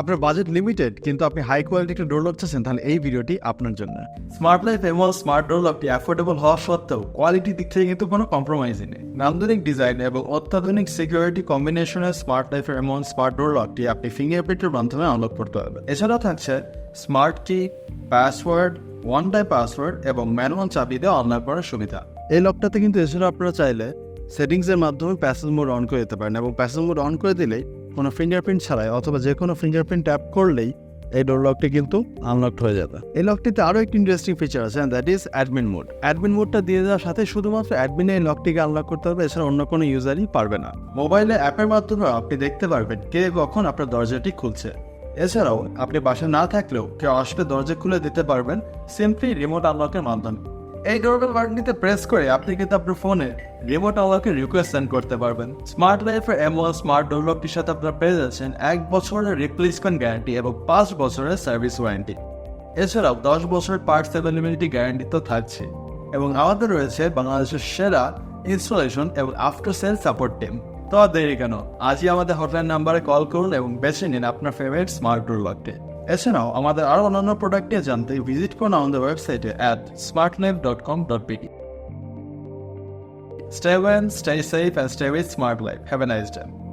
আপনার budget limited কিন্তু আপনি হাই কোয়ালিটি একটা ডোর লক চাচ্ছেন তাহলে এই ভিডিওটি আপনার জন্য। স্মার্ট লাইফ এমন স্মার্ট ডোর লকটি অ্যাফোর্ডেবল হওয়া সত্ত্বেও কোয়ালিটির দিক থেকে কিন্তু কোনো কম্প্রোমাইজই নেই। নান্দনিক ডিজাইন এবং অত্যাধুনিক সিকিউরিটি কম্বিনেশনের স্মার্ট লাইফের এমন স্মার্ট ডোর লকটি আপনি ফিঙ্গারপ্রিন্টের মাধ্যমে আনলক করতে পারবেন। এছাড়াও থাকছে smart key password one time password এবং ম্যানুয়াল চাবি দিয়ে অনলাইন করার সুবিধা। এই লকটাতে কিন্তু এছাড়া আপনারা চাইলে সেটিংসের মাধ্যমে প্যাসেজ মোড অন করে দিতে পারেন এবং প্যাসেজ মোড অন করে দিলেই কোনো ফিঙ্গারপ্রিন্ট ছাড়াই অথবা যে কোনো ফিঙ্গারপ্রিন্ট ট্যাপ করলেই এই ডোর লকটি কিন্তু আনলকড হয়ে যাবে। এই লকটিতে আরও একটি ইন্টারেস্টিং ফিচার আছে that is admin mode admin মোডটা দিয়ে দেওয়ার সাথে শুধুমাত্র অ্যাডমিনে এই লকটিকে আনলক করতে পারবে এছাড়া অন্য কোনো ইউজারই পারবে না। মোবাইলে অ্যাপের মাধ্যমে আপনি দেখতে পারবেন কে কখন আপনার দরজাটি খুলছে। এছাড়াও আপনি বাসা না থাকলেও কেউ আসলে দরজা খুলে দিতে পারবেন সিম্পলি রিমোট আনলকের মাধ্যমে। এই ডোরবেল বাটনটিতে প্রেস করে আপনি কিন্তু আপনার ফোনে রিমোট আনলকের রিকোয়েস্ট সেন্ড করতে পারবেন। স্মার্ট লাইফের এম ওয়ান স্মার্ট ডোর লকটির সাথে আপনারা পেয়ে যাচ্ছেন এক বছরের রিপ্লেসমেন্ট গ্যারান্টি এবং পাঁচ বছরের সার্ভিস ওয়ারেন্টি এছাড়াও দশ বছরের পার্টস অ্যাভেলেবিলিটি গ্যারান্টি তো থাকছে এবং আমাদের রয়েছে বাংলাদেশের সেরা ইনস্টলেশন এবং আফটার সেল সাপোর্ট টিম তো দেরি কেন, আজই আমাদের হটলাইন নাম্বারে কল করুন এবং বেছে নিন আপনার ফেভারিট স্মার্ট ডোর লকটি এছাড়াও আমাদের আরও অন্যান্য প্রোডাক্ট নিয়ে জানতে ভিজিট করুন আমাদের ওয়েবসাইটে at smartlife dot com dot BD Stay well, stay safe, and stay with Smart Life. Have a nice day.